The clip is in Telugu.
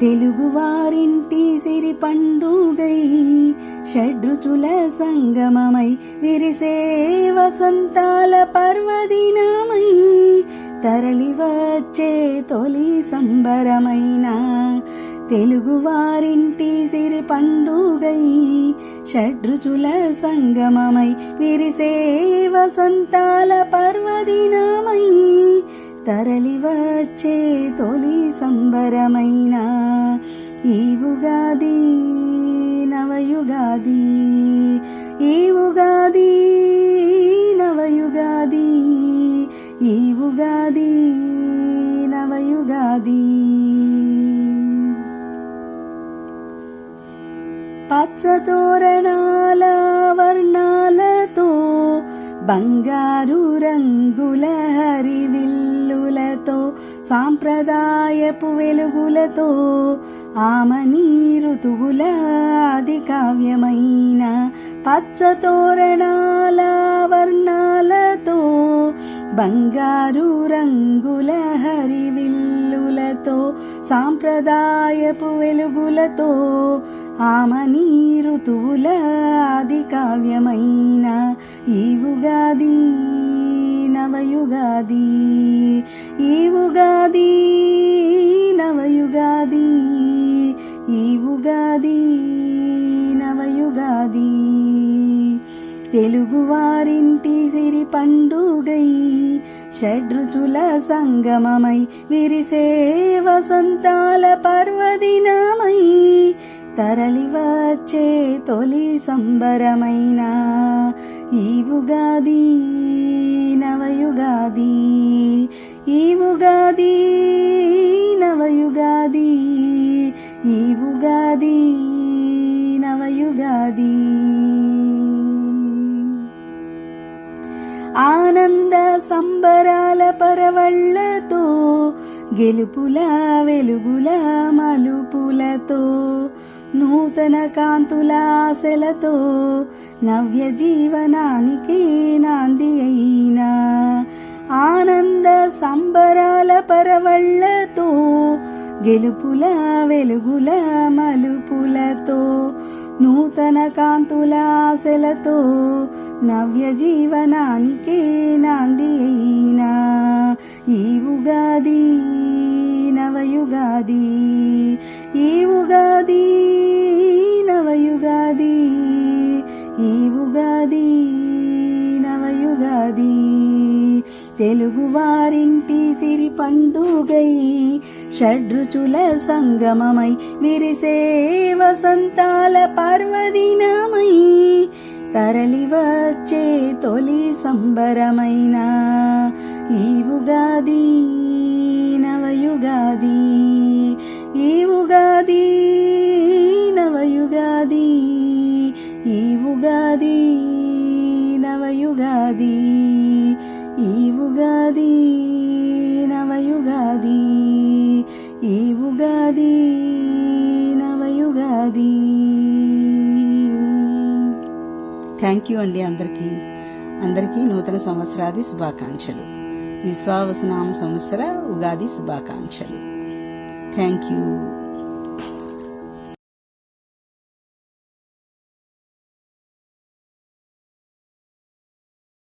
తెలుగువారింటి సిరి పండుగై షడ్రుచుల సంగమమై విరిసే వసంతాల పర్వదినమై తరలి వచ్చే తొలి సంబరమైన తెలుగువారింటి సిరి పండుగై షడ్రుచుల సంగమమై విరిసే వసంతాల పర్వదినమై తరలివచ్చే తొలి సంబరమైన ఈ ఉగాది నవయుగాది ఈ ఉగాది నవయుగాది ఈ ఉగాది నవయుగాది. పచ్చ తోరణాలా బంగారు రంగుల హరివిల్లులతో సాంప్రదాయపు వెలుగులతో ఆమని ఋతువుల ఆది కావ్యమైన పచ్చతోరణాల వర్ణాలతో బంగారు రంగుల హరివిల్లులతో సాంప్రదాయపు వెలుగులతో ఆమని ఋతువుల ఆది కావ్యమైన ఈ ఉగాది నవయుగాది ఈ ఉగాది నవయుగాది ఈ ఉగాది నవయుగాది. తెలుగువారింటి సిరి పండుగై షడ్రుచుల సంగమమై విరిసే వసంతాల పర్వదినమై తరలివచ్చే తొలి సంబరమైన ఈ ఉగాది నవయుగాది ఈ ఉగాది నవయుగాది ఈ ఉగాది నవయుగాది. ఆనంద సంబరాల పరవళ్ళతో గెలుపుల వెలుగుల మలుపులతో నూతన కాంతుల ఆశలతో నవ్య జీవనానికి నాంది అయినా ఆనంద సంబరాల పరవళ్ళతో గెలుపుల వెలుగుల మలుపులతో నూతన కాంతుల ఆశలతో నవ్య జీవనానికి నాంది అయినా ఈ ఉగాది నవయుగాది తెలుగువారింటి సిరి పండుగై షడ్రుచుల సంగమమై విరిసే వసంతాల పర్వదినమై తరలి వచ్చే తొలి సంబరమైన ఈ ఉగాది నవయుగాది ఈ ఉగాది ఉన్నది థ్యాంక్ యూ అండి అందరికీ. అందరికీ నూతన సంవత్సరాది శుభాకాంక్షలు. విశ్వావసనామ సంవత్సర ఉగాది శుభాకాంక్షలు. Thank you